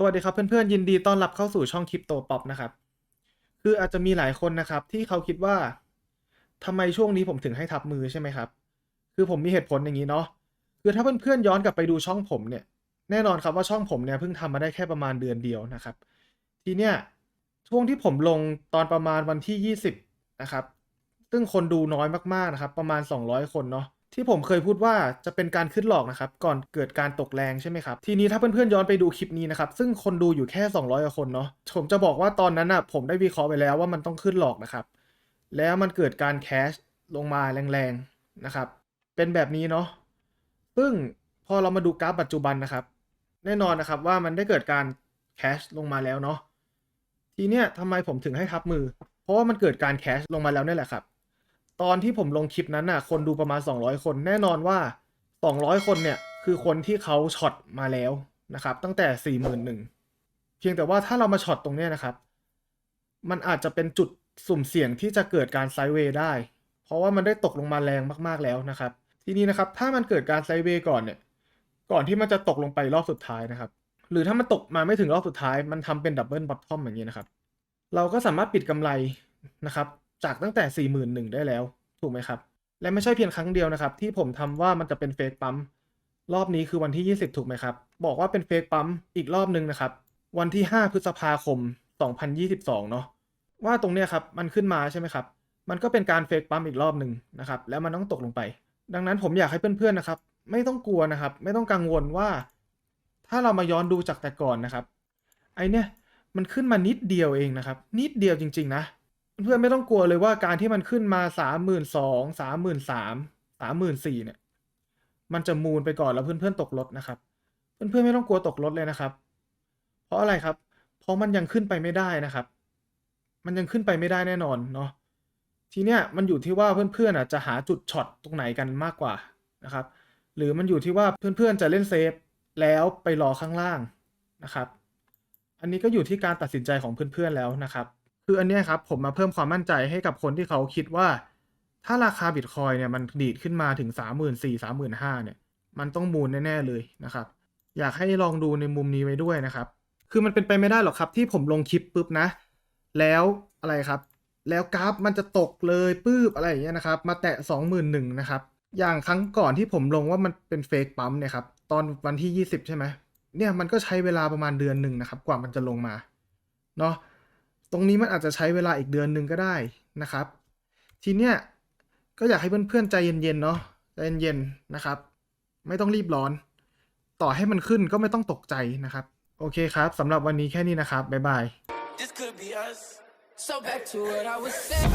สวัสดีครับเพื่อนๆยินดีต้อนรับเข้าสู่ช่องคริปโตป๊อปนะครับ คืออาจจะมีหลายคนนะครับ ที่เขาคิดว่าทำไมช่วงนี้ผมถึงให้ทับมือใช่ไหมครับ คือผมมีเหตุผลอย่างนี้เนาะคือถ้าเพื่อนๆย้อนกลับไปดูช่องผมเนี่ย แน่นอนครับว่าช่องผมเนี่ยเพิ่งทำมาได้แค่ประมาณเดือนเดียวนะครับ ทีเนี้ยช่วงที่ผมลงตอนประมาณวันที่ 20นะครับซึ่งคนดูน้อยมากๆนะครับ ประมาณ 200 คนเนาะ ที่ผมเคยพูดว่าจะเป็นการขึ้นหลอกนะครับ ก่อนเกิดการตกแรงใช่ไหมครับ ทีนี้ถ้าเพื่อนๆย้อนไปดูคลิปนี้นะครับ ซึ่งคนดูอยู่แค่ 200กว่าคนเนาะผมจะบอกว่าตอนนั้นอะผมได้วิเคราะห์ไปแล้วว่ามันต้องขึ้นหลอกนะครับ แล้วมันเกิดการแคชลงมาแรงๆนะครับ เป็นแบบนี้เนาะซึ่งพอเรามาดูกราฟปัจจุบันนะครับ แน่นอนนะครับว่ามันได้เกิดการแคชลงมาแล้วเนาะทีเนี้ยทำไมผมถึงให้ทับมือ เพราะว่ามันเกิดการแคชลงมาแล้วนี่แหละครับ ตอนที่ผมลงคลิปนั้นน่ะ คนดูประมาณ 200 คนแน่นอนว่า 200 คนเนี่ย คือคนที่เขาช็อตมาแล้วนะครับ ตั้งแต่ 41,000เพียงแต่ว่าถ้าเรามาช็อตตรงเนี้ยนะครับ มันอาจจะเป็นจุดสุ่มเสี่ยงที่จะเกิดการไซด์เวย์ได้ เพราะว่ามันได้ตกลงมาแรงมากๆแล้วนะครับ ทีนี้นะครับ ถ้ามันเกิดการไซด์เวย์ก่อนเนี่ย ก่อนที่มันจะตกลงไปรอบสุดท้ายนะครับ หรือถ้ามันตกมาไม่ถึงรอบสุดท้าย มันทำเป็นดับเบิลบอททอมอย่างนี้นะครับ เราก็สามารถปิดกำไรนะครับ จากตั้งแต่ 41,000ได้แล้ว ถูกไหมครับ และไม่ใช่เพียงครั้งเดียวนะครับ ที่ผมทำว่ามันจะเป็นเฟกปั๊มรอบนี้คือวันที่ 20 ถูกไหมครับ บอกว่าเป็นเฟกปั๊มอีกรอบนึงนะครับ วันที่ 5 พฤษภาคม 2022 เนาะว่าตรงเนี้ยครับมันขึ้นมาใช่ไหมครับ มันก็เป็นการเฟกปั๊มอีกรอบหนึ่งนะครับ แล้วมันต้องตกลงไป ดังนั้นผมอยากให้เพื่อนๆนะครับ ไม่ต้องกลัวนะครับ ไม่ต้องกังวลว่า ถ้าเรามาย้อนดูจากแต่ก่อนนะครับ ไอเนี้ยมันขึ้นมานิดเดียวเองนะครับ นิดเดียวจริง ๆ นะ เพื่อนๆไม่ต้องกลัวเลยว่าการที่มันขึ้นมาสามหมื่นสองสามหมื่นสามสามหมื่นสี่เนี่ย มันจะมูลไปก่อนแล้วเพื่อนๆตกรถนะครับ เพื่อนๆไม่ต้องกลัวตกรถเลยนะครับ เพราะอะไรครับ เพราะมันยังขึ้นไปไม่ได้นะครับ มันยังขึ้นไปไม่ได้แน่นอนเนาะทีเนี้ยมันอยู่ที่ว่าเพื่อนๆอะจะหาจุดช็อตตรงไหนกันมากกว่านะครับ หรือมันอยู่ที่ว่าเพื่อนๆจะเล่นเซฟแล้วไปรอข้างล่างนะครับ อันนี้ก็อยู่ที่การตัดสินใจของเพื่อนๆแล้วนะครับ คืออันเนี้ยครับผมมาเพิ่มความมั่นใจให้กับคนที่เขาคิดว่า ถ้าราคาบิตคอยเนี่ยมันดีดขึ้นมาถึง 3 4 0 0 0 3 5 0 0 0เนี่ยมันต้องมูลแน่ๆเลยนะครับ อยากให้ลองดูในมุมนี้ไว้ด้วยนะครับ คือมันเป็นไปไม่ได้หรอกครับที่ผมลงคลิปปุ๊บนะ แล้วอะไรครับแล้วกราฟมันจะตกเลยปื้บอะไรอย่างเงี้ยนะครับ มาแตะ 21,000นะครับ อย่างครั้งก่อนที่ผมลงว่ามันเป็นเฟกปั๊มเนี่ยครับ ตอนวันที่ 20 ใช่ไหมเนี่ยมันก็ใช้เวลาประมาณเดือนหนึ่งนะครับ กว่ามันจะลงมา เนาะ ตรงนี้มันอาจจะใช้เวลาอีกเดือนหนึ่งก็ได้นะครับ ทีเนี้ยก็อยากให้เพื่อนๆใจเย็นๆเนาะใจเย็นๆนะครับ ไม่ต้องรีบร้อน ต่อให้มันขึ้นก็ไม่ต้องตกใจนะครับ โอเคครับสำหรับวันนี้แค่นี้นะครับ บ๊ายบาย This could be us. So back to what I was saying.